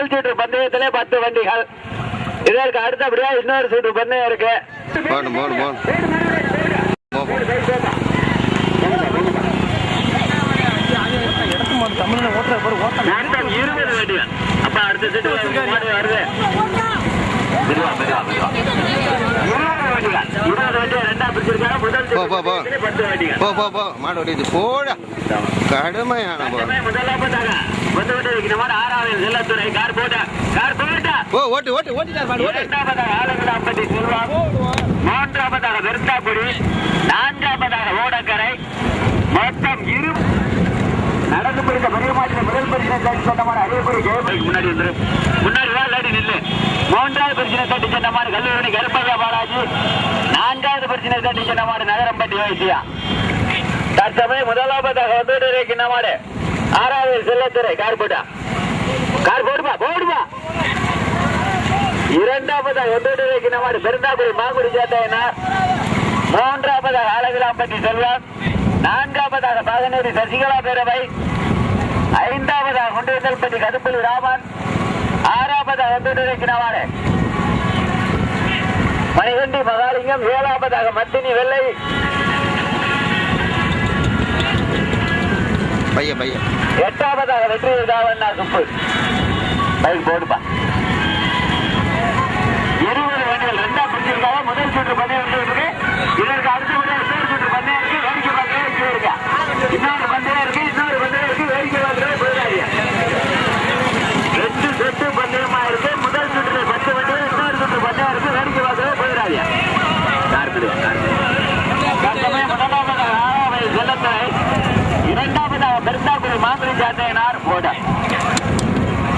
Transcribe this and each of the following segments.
மாடுகள் இதற்கு அடுத்தபடியா இன்னொரு சுற்று பண்ணையம் இருக்கு. இருபது வண்டிகள் அப்ப அடுத்த சுற்று வருது. போ, போ, போ. மாடு ஓடிது போடா. கடுமையான ஓ ஓட்டு ஓட்டு ஓட்டிட்டார் மாடு ஓட்டு. மூன்றாவதாக வெறுத்தாக்குடி நான்காவதாக ஓடக்கரை மொத்தம் இரு நடந்து பெரிய முதல் பரிசனை சொந்தமான முன்னாடி வந்துரு முன்னாடி நில்லு. மூன்றாவது பரிசனை தட்டி சொந்தமான கல்லூரி கருப்பையா பாலாஜி. நான்காவது பரிசனை தட்டி சொந்தமான தற்சமயம் முதலாவதாக வந்து ஆறாவது செல்லத்துறை கார் போட்டா கார் போடுமா? போடுமா இரண்டாவதாக ஒன்றோடு வைக்கிற பெருந்தாக்குடி மாங்குடி சேட்டையனார் மூன்றாவதாக ஆலவிலாம்பட்டி செல்வம். நான்காவதாக சசிகலா பேரவை. ஐந்தாவதாக குண்டேந்தல்பட்டி கதுப்பள்ளி ராமன். ஆறாவதாக ஒன்றோடு வைக்கிற மணிகண்டி மகாலிங்கம் ஏழாவதாக மத்தினி வெள்ளை. பைய பைய எட்டாவதாக வெற்றி தாவண்ணா சுப்பு பைக் போடுப்பா. இருபது வண்டிகள் ரெண்டா பிடிச்சிருக்காங்க முதல் சுற்று பண்ணி இருக்கு. இதற்கு அடுத்தபடியாக இன்னொரு சுற்று பண்ணி இருக்கு வேடிக்கை பார்க்கவே இருக்கு இருக்கா இன்னொரு பந்தயம் இருக்கு இன்னொரு பந்தயம் இருக்கு வேடிக்கை பார்க்கவே போயிடாதீங்க ரெண்டு சுற்று பந்தயமா இருக்கு முதல் சுற்று பத்து வண்டிகள் இன்னொரு சுற்று பந்தயம் இருக்கு வேடிக்கை பார்க்கவே போயிடாதீங்க கார்பிடுவா கார்பிடுவா முதலாவதாக ஆறாவது செல்லத்துறை இரண்டாவதாக பெருந்தாக்குடி மாந்திரி போட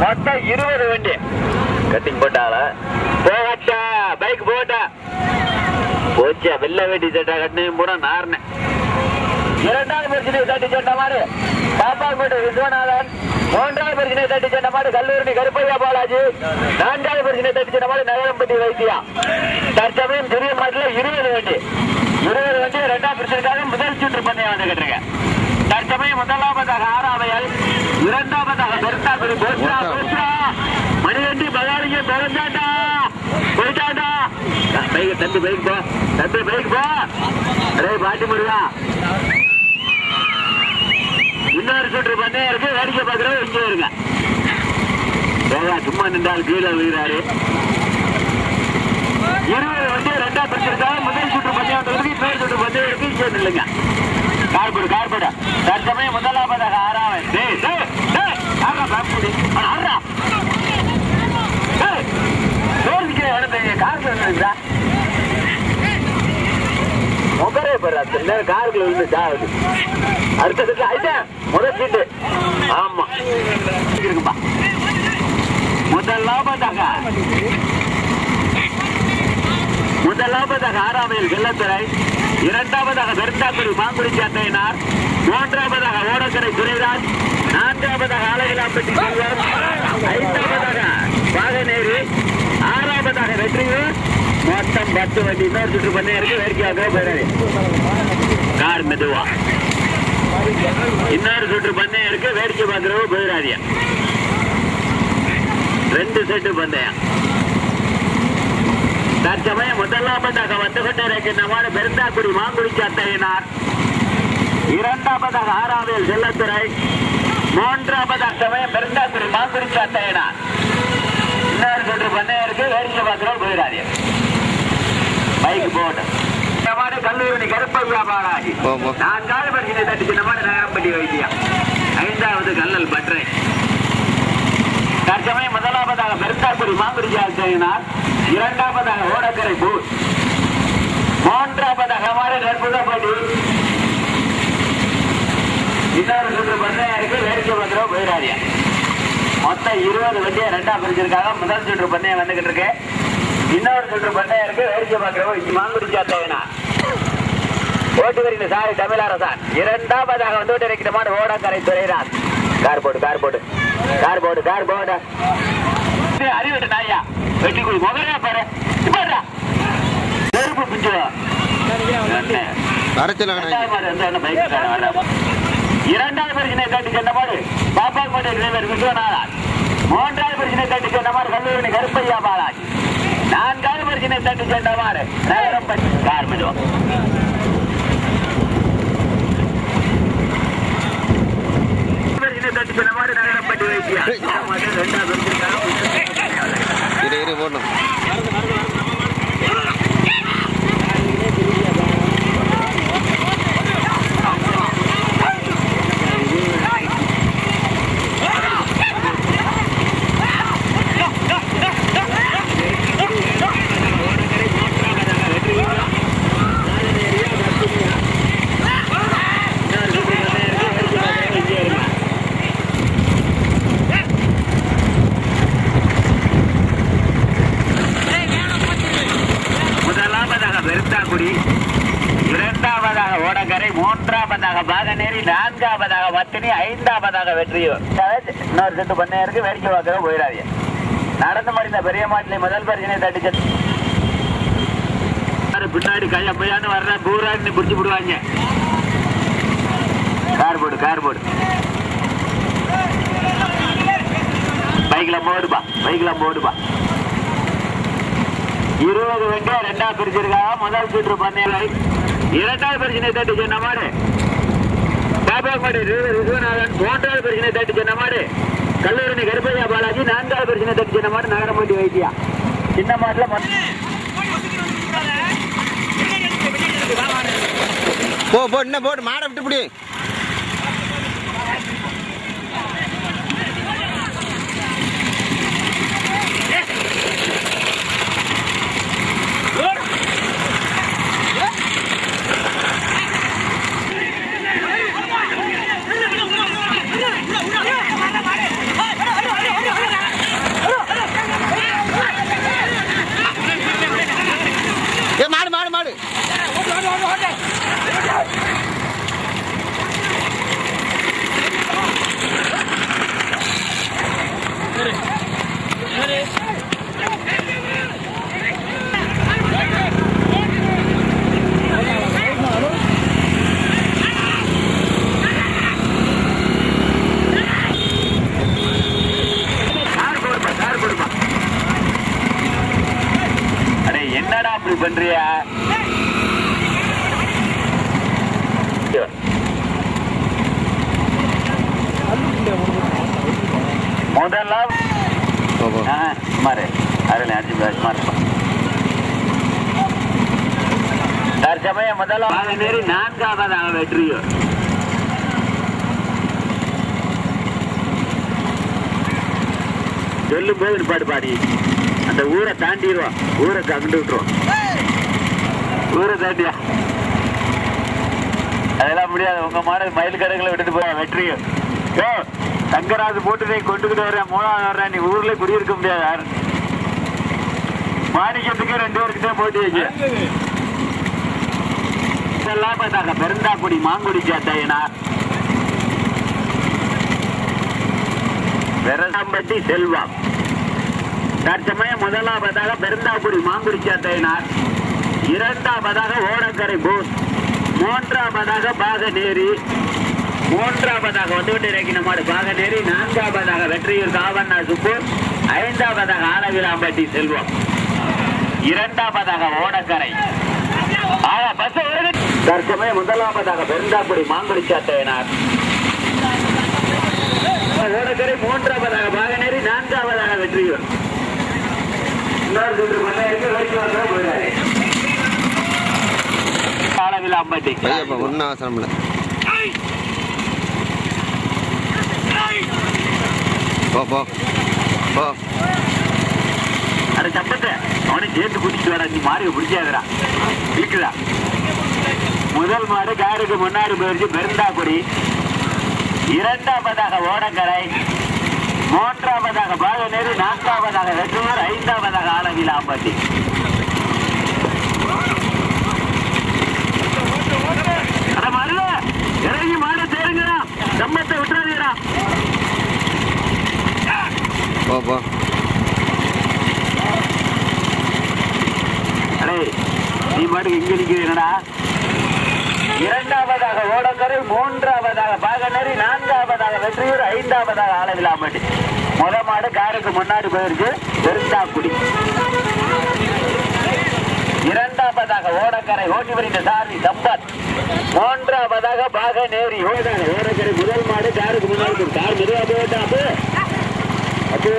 மொத்தம் இருபது வண்டி. கட்டிங் போட்டால போகட்டா பைக் போட்டா. போச்சா வெள்ள வேட்டி சட்டா கட்டினையும் பூரா நார்னேன் இரண்டாவது பிரச்சனை தட்டி சொன்ன மாதிரி பாப்பாக்கோட்டை விஸ்வநாதன். மூன்றாவது பிரச்சனை தட்டி சொன்ன மாதிரி கல்லூரி கருப்பையா பாலாஜி. நான்காவது பிரச்சனை தட்டி சொன்ன மாதிரி நகரம்பட்டி வைத்தியா. தற்சமயம் பெரிய மாட்டில் இருபது வண்டி. இருபது வண்டி ரெண்டாம் பிரச்சனைக்காக முதல் சுற்று பண்ணி வந்துகிட்டு இருக்கேன் தற்சமயம் முதலாவதாக ஆறாவையல் இரண்டாவதாக பெருத்தாக்குடி போஸ்டா போஸ்டா மணிகண்டி பகாலிங்க பிறந்தாண்டா போயிட்டாண்டா பைக் தம்பி பைக் போ. தம்பி பைக் போ. அடே பாட்டி முருகா. இன்னொரு சுற்று பண்ணே இருக்கு? வேடிக்கை பார்க்கறவங்க இங்கே இருங்க. ஏதா சும்மா நின்றால் கீழே விழுகிறாரு. இருபது வண்டி ரெண்டா பிரிச்சிருக்காங்க. முதல் சுற்று பண்ணி வந்ததுக்கு இன்னொரு சுற்று பண்ணி இருக்கு. இங்கே நில்லுங்க. கார்போடு கார்போடு. தற்சமயம் முதலாவதாக ஆறாவது டேய் டேய் டேய். ஆறா பாப்புடி ஆறா டேய். சோர்ந்துக்கே வேணும் கார்ல வந்துருந்தா முகரே பெறா நேரம் காருக்குள்ள விழுந்து சாகுது அடுத்ததுக்கு ஐட்டம் முதல் சீட்டு ஆமா. இருக்குப்பா முதலாவதாக முதலாவதாக ஆறாமையில் வெள்ளத்துறை இரண்டாவதாக பெருந்தாக்குடி மாங்குடி சாட்டையினார் மூன்றாவதாக ஓடக்கரை துரைராஜ் நான்காவதாக ஆலகிலாம்பட்டி செல்வம் ஐந்தாவதாக வாகனேரி ஆறாவதாக வெற்றியூர் மொத்தம் பத்து வண்டி இன்னொரு சுற்று பண்ணே இருக்கு வேடிக்கையாக போயிடாது கார் மெதுவா. இன்னொரு சுற்று பண்ணே இருக்கு வேடிக்கை பார்க்கிறவங்க போயிடாதீங்க. ரெண்டு செட்டு பந்தயம் தற்சமயம் முதலாவதாக வந்து கொண்டிருக்கின்ற மாடு பெருந்தாக்குடி மாங்குடி சாத்தையினார் இரண்டாவதாக ஆறாவில் செல்லத்துறை. மூன்றாவதாக சமயம் பெருந்தாக்குடி மாங்குடி சாத்தையினார் இன்னொரு சுற்று பண்ணே இருக்கு? வேடிக்கை பார்க்கிறோம் போயிடாதீங்க. பைக் போட்டு கல்லூரி கருப்பையா பாலாஜி. நான்காவது பரிசனை தட்டி சின்ன மாடு நகரம்பட்டி வைத்தியம். ஐந்தாவது கல்லல் பற்றை. தற்சமயம் முதலாவதாக பெருத்தாக்குடி மாங்குடி சாத்தையினார் இரண்டாவதாக ஓடக்கரை பூ மூன்றாவதாக மாடு நற்புதப்படி இன்னொரு சுற்று பண்ணையாருக்கு வேடிக்கை பத்திரம் போயிடாதியா மொத்தம் இருபது வண்டியை ரெண்டா பிரிச்சிருக்காங்க முதல் சுற்று பண்ணையை வந்துகிட்டு இருக்கு. இன்னொரு சுற்று பண்ணையாருக்கு வேடிக்கை பார்க்கிறோம் இங்க மாங்குடி சாத்தையினா ஓட்டு வருகிற சாரி தமிழரசான். இரண்டாவதாக வந்து இருக்கிற மாடு ஓடக்கரை துறையினார். கார் போடு கார் போடு. கார் போடு கார் போடு. அறிவிட்டு நாயா? வெட்டி குடி முகரே பாரு. நெருப்பு பிஞ்சு அரைச்சல இரண்டாவது என்ன பிரச்சனை காட்டி சென்ற மாடு பாப்பா கோட்டை டிரைவர் விஸ்வநாதன் மூன்றாவது பிரச்சனை தட்டி சென்றமாறு கல்லூரி கருப்பையா பாலாஜி. நான்காவது பிரச்சனை நகரம் கார்மிடுவோம் பிரச்சனை தட்டி சென்றமாறு வைத்தியா இரு இரு போடணும் வெறுத்தாக்குடி இரண்டாவதாக ஓடக்கரை மூன்றாவதாக பாகநேரி நான்காவதாக வத்தினி ஐந்தாவதாக வெற்றியூர். இன்னொரு செட்டு பண்ணையருக்கு வேடிக்கை பார்க்க போயிடாதீங்க. நடந்து முடிந்த பெரிய மாட்டிலே முதல் பரிசனை தட்டிச்சு பின்னாடி கையா பையான்னு வர்ற பூரான்னு பிடிச்சு விடுவாங்க. கார் போடு கார் போடு. பைக்ல போடுப்பா பைக்ல போடுப்பா. இருபது வெண்டியா ரெண்டா பிரிச்சிருக்காங்க முதல் சுற்று பண்ணையில இரண்டாவது பிரச்சனை தட்டி சொன்ன மாடு. பாபாமாடு விஸ்வநாதன் மூன்றாவது பிரச்சனை தட்டி சொன்ன மாடு. கல்லூரணி கருப்பையா பாலாஜி நான்காவது பிரச்சனை தட்டி சொன்ன மாடு நகரமண்டி வைத்தியா. சின்ன மாட்டுல போ போ என்ன போட்டு மாடை விட்டு பிடி ஏ மாடு மாடு மாடு கார் கொடுப்பா கார் கொடுப்பா அடே என்னடா அப்படி பண்றியா முதல்ல மாறு. அடிச்சு பாரு, மாறுப்பா தற்சமயம் முதல்ல நேரி நான்காவதாக வெற்றியோ? சொல்லும் போது பாடு பாடி. அந்த ஊரை தாண்டிடுவோம். ஊரை கண்டு விட்டுருவோம் ஊரை தாண்டியா? அதெல்லாம் முடியாது. உங்க மாடல் மயில் கடைகளை விட்டுட்டு போய் வெற்றியும். ஏ தங்கராஜு போட்டு நீ கொண்டுகிட்டு வர்றேன் மூணாவது வர்றேன் நீ ஊர்ல குடியிருக்க முடியாது யாரு? மாணிக்கத்துக்கு ரெண்டு பேருக்கு தான் போட்டி வைக்க இதெல்லாம் பார்த்தாங்க பெருந்தாக்குடி மாங்குடி சாத்தையனார் வெரசாம்பட்டி செல்வம். தற்சமயம் முதலாவதாக பெருந்தாக்குடி மாங்குடி சாத்தையனார் இரண்டாவதாக ஓடக்கரை பூஸ். மூன்றாவதாக பாகநேரி. மூன்றாவதாக வந்துவிட்டு இறக்கின மாடு பாகநேரி. நான்காவதாக வெற்றியூர் காவண்ணா சுப்பு ஐந்தாவதாக ஆலவிராம்பட்டி செல்வம். இரண்டாவதாக ஓடக்கரை தற்சமய முதலாவதாக பெருந்தாக்குடி மாங்குடி சாத்தையனார். ஓடக்கரை மூன்றாவதாக பாகநேரி நான்காவதாக வெற்றியூர். இன்னொரு சுற்று பண்ணையருக்கு வெற்றி வந்தா போயிடாரு ஆலவிலாம்பட்டி ஐயப்பா ஒன்றும் அவசரம் இல்லை. போ போ. போ. அட சப்பத்தை அவனை சேர்த்து குடிச்சிட்டு வர நீ மாறி பிடிச்சாதுடா. இருக்குதா? முதல் மாடு காருக்கு முன்னாடி போயிடுச்சு பெருந்தாக்குடி. இரண்டாவதாக ஓடக்கரை மூன்றாவதாக பாகநேரி நான்காவதாக வெற்றூர் ஐந்தாவதாக ஆலவிலாம்பட்டி அட மருத இறங்கி மாடு தேருங்கடா சம்பத்தை விட்டுறாதீடா போ போ அடே நீ பாட்டுக்கு இங்க நிக்கிறீனடா இரண்டாவதாக ஓடக்கரை மூன்றாவதாக பாகநேரி நான்காவதாக வெற்றியூர் ஐந்தாவதாக ஆலவிலாம்பட்டி முத மாடு காருக்கு முன்னாடி போயிருக்கு பெருந்தாக்குடி இரண்டாவதாக ஓடக்கரை ஓட்டிவரிந்த சாரி சம்பத் மூன்றாவதாக பாக நேரி ஓடக்கரை முதல் மாடு காருக்கு முன்னாடி போகுது. கார் மெதுவா போயிட்டா அப்போ. அப்போ.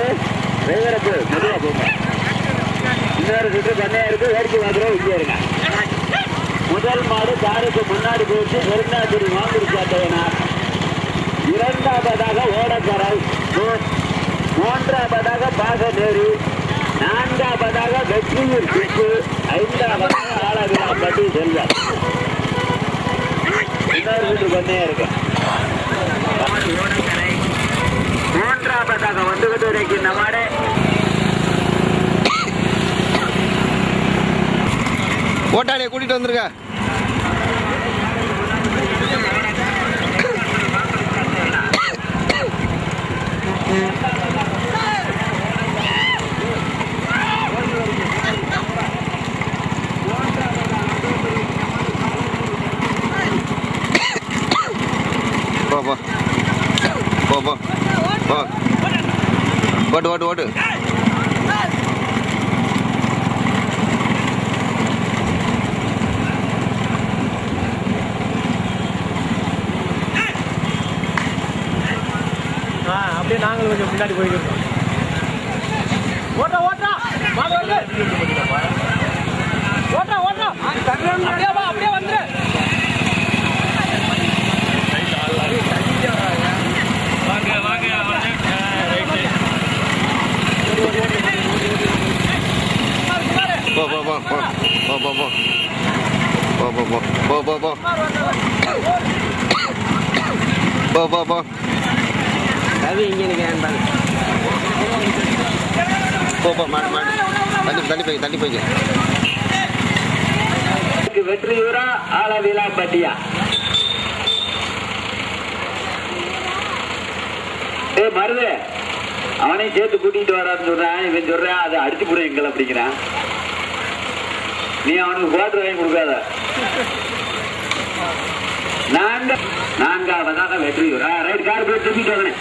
டிரைவர் அப்போ மெதுவா போங்க இன்னொரு சுற்று பண்ணையா இருக்கு. வேடிக்கை பார்க்குறோம். இங்கே இருங்க. முதல் மாடு காருக்கு முன்னாடி போயிட்டு பெருந்தாக்குடி வாங்கிருக்காத்தவனா சாட்டையனார் இரண்டாவதாக ஓடக்கரை மூ- மூன்றாவதாக பாகநேரி நான்காவதாக வெற்றியூர் பிடிப்பு ஐந்தாவதாக ஆலவிழாப்பட்டி செல்வம் இன்னொரு வீட்டு பண்ணே இருக்கு மூன்றாவதாக வந்துகிட்டு இருக்கின்ற மாடு. ஓட்டாளியை கூட்டிட்டு வந்திருக்க போ போ போ போ போ ஓட்டு ஓட்டு ஓட்டு அப்படியே நாங்களும் கொஞ்சம் முன்னாடி போய்க்கிறோம் ஓட்டா ஓட்டா ஓட்டா ஓட்டா போ போ போ போ ரவி இங்கே எனக்கு ஏன் பண்ணு போ போ மாடு மாடு தள்ளி தள்ளி போய் தள்ளி போய் வெற்றியூரா ஆலவிலா பட்டியா? ஏ மருது அவனே சேர்த்து கூட்டிட்டு வரான்னு சொல்றான். இவன் சொல்றான் அதை அடிச்சு போடுவேன் எங்களை அப்படிங்கிறான். நீ அவனுக்கு குவாட்டர் வாங்கி கொடுக்காத. நான்காவதாக வெற்றி ரைட் கார் போய் திருப்பிட்டு